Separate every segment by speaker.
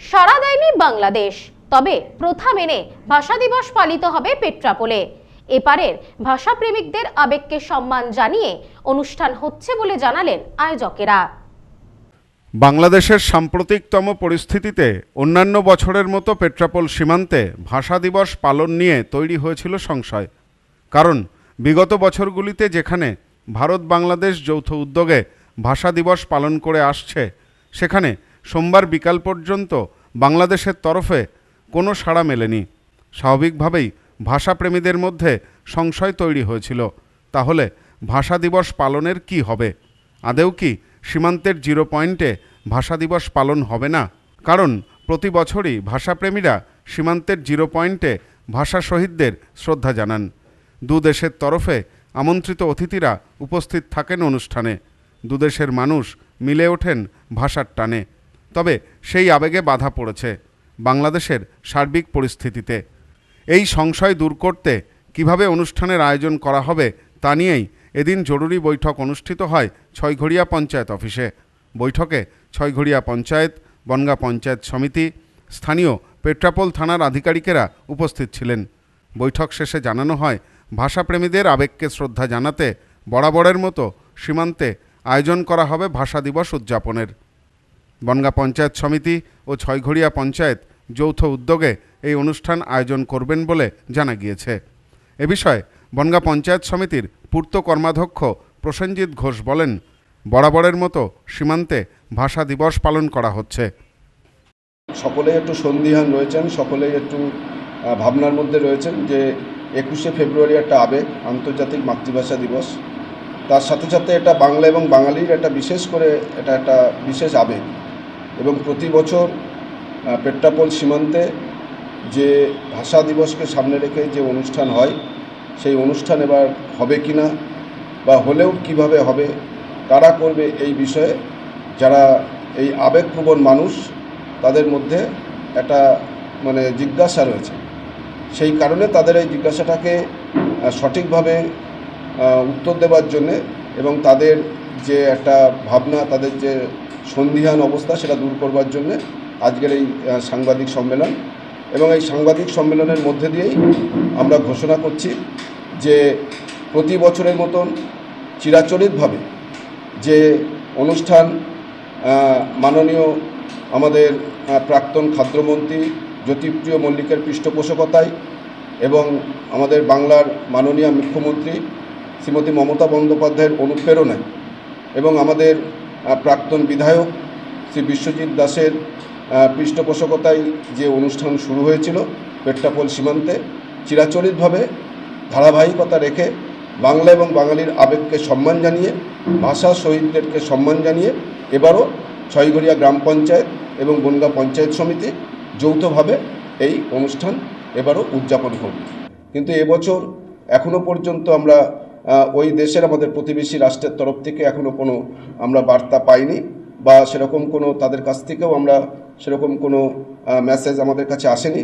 Speaker 1: সাড়া দেয়নি বাংলাদেশ। তবে প্রথা মেনে ভাষা দিবস পালিত হবে পেট্রাপোলে। এপারের ভাষাপ্রেমিকদের আবেগকে সম্মান জানিয়ে অনুষ্ঠান হচ্ছে বলে জানালেন আয়োজকেরা।
Speaker 2: বাংলাদেশের সাম্প্রতিকতম পরিস্থিতিতে অন্যান্য বছরের মতো পেট্রাপোল সীমান্তে ভাষা দিবস পালন নিয়ে তৈরি হয়েছিল সংশয়। কারণ বিগত বছরগুলিতে যেখানে ভারত বাংলাদেশ যৌথ উদ্যোগে ভাষা দিবস পালন করে আসছে, সেখানে সোমবার বিকাল পর্যন্ত বাংলাদেশের তরফে কোনো সাড়া মেলেনি। স্বাভাবিকভাবেই ভাষাপ্রেমীদের মধ্যে সংশয় তৈরি হয়েছিল। তাহলে ভাষা দিবস পালনের কি হবে? আদেও কি সীমান্তের জিরো পয়েন্টে ভাষা দিবস পালন হবে না? কারণ প্রতি বছরই ভাষাপ্রেমীরা সীমান্তের জিরো পয়েন্টে ভাষা শহীদদের শ্রদ্ধা জানান। দু দেশের তরফে আমন্ত্রিত অতিথিরা উপস্থিত থাকেন অনুষ্ঠানে। দুদেশের মানুষ মিলে ওঠেন ভাষার টানে। তবে সেই আবেগে বাধা পড়েছে বাংলাদেশের সার্বিক পরিস্থিতিতে। এই সংশয় দূর করতে কীভাবে অনুষ্ঠানের আয়োজন করা হবে তা নিয়েই এদিন জরুরি বৈঠক অনুষ্ঠিত হয় ছয়ঘড়িয়া পঞ্চায়েত অফিসে। বৈঠকে ছয়ঘড়িয়া পঞ্চায়েত, বনগা পঞ্চায়েত সমিতি, স্থানীয় পেট্রাপোল থানার আধিকারিকেরা উপস্থিত ছিলেন। বৈঠক শেষে জানানো হয়, ভাষাপ্রেমীদের আবেগকে শ্রদ্ধা জানাতে বরাবরের মতো সীমান্তে আয়োজন করা হবে ভাষা দিবস উদযাপনের। বনগা পঞ্চায়েত সমিতি ও ছয়ঘড়িয়া পঞ্চায়েত যৌথ উদ্যোগে এই অনুষ্ঠান আয়োজন করবেন বলে জানা গিয়েছে। এ বিষয়ে বনগা পঞ্চায়েত সমিতির পূর্ত কর্মাধ্যক্ষ প্রসেনজিৎ ঘোষ বলেন, বরাবরের মতো সীমান্তে ভাষা দিবস পালন করা হচ্ছে।
Speaker 3: সকলেই একটু সন্দিহান রয়েছেন সকলেই একটু ভাবনার মধ্যে রয়েছেন যে একুশে ফেব্রুয়ারি একটা আবেগ, আন্তর্জাতিক মাতৃভাষা দিবস। তার সাথে সাথে এটা বাংলা এবং বাঙালির একটা বিশেষ করে, এটা একটা বিশেষ আবেগ। এবং প্রতি বছর আহ, পেট্রাপোল সীমান্তে যে ভাষা দিবসকে সামনে রেখে যে অনুষ্ঠান হয় সেই অনুষ্ঠান এবার হবে কি না বা হলেও কীভাবে হবে কারা করবে এই বিষয়ে যারা এই আবেগপ্রবণ মানুষ তাদের মধ্যে একটা মানে জিজ্ঞাসা রয়েছে। সেই কারণে তাদের এই জিজ্ঞাসাটাকে সঠিকভাবে উত্তর দেওয়ার জন্যে এবং তাদের যে একটা ভাবনা, তাদের যে সন্দিহান অবস্থা সেটা দূর করবার জন্যে আজকের এই সাংবাদিক সম্মেলন। এবং এই সাংবাদিক সম্মেলনের মধ্যে দিয়েই আমরা ঘোষণা করছি যে প্রতি বছরের মতন চিরাচরিতভাবে যে অনুষ্ঠান মাননীয় আমাদের প্রাক্তন খাদ্যমন্ত্রী জ্যোতিপ্রিয় মল্লিকের পৃষ্ঠপোষকতায় এবং আমাদের বাংলার মাননীয় মুখ্যমন্ত্রী শ্রীমতী মমতা বন্দ্যোপাধ্যায়ের অনুপ্রেরণায় এবং আমাদের প্রাক্তন বিধায়ক শ্রী বিশ্বজিৎ দাসের পৃষ্ঠপোষকতায় যে অনুষ্ঠান শুরু হয়েছিল, পেট্টাপোল সীমান্তে, চিরাচরিতভাবে ধারাবাহিকতা রেখে বাংলা এবং বাঙালির আবেগকে সম্মান জানিয়ে, ভাষা শহীদদেরকে সম্মান জানিয়ে, এবারও ছয়ঘরিয়া গ্রাম পঞ্চায়েত এবং বনগা পঞ্চায়েত সমিতি যৌথভাবে এই অনুষ্ঠান এবারও উদযাপন করবে। কিন্তু এবছর এখনও পর্যন্ত আমরা ওই দেশের আমাদের প্রতিবেশী রাষ্ট্রের তরফ থেকে এখনও কোনো আমরা বার্তা পাইনি বা সেরকম কোনো তাদের কাছ থেকেও আমরা সেরকম কোনো মেসেজ আমাদের কাছে আসেনি।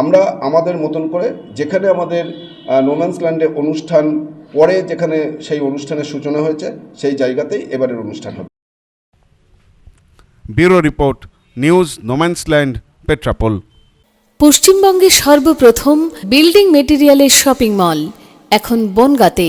Speaker 3: আমরা আমাদের মতন করে যেখানে আমাদের নোম্যান্স ল্যান্ডে অনুষ্ঠান পরে যেখানে সেই অনুষ্ঠানের সূচনা হয়েছে সেই জায়গাতেই এবারের অনুষ্ঠান হবে।
Speaker 2: Bureau report news no man's land Petrapole.
Speaker 4: পশ্চিমবঙ্গের সর্বপ্রথম বিল্ডিং মেটেরিয়ালের শপিং মল এখন বনগাঁতে।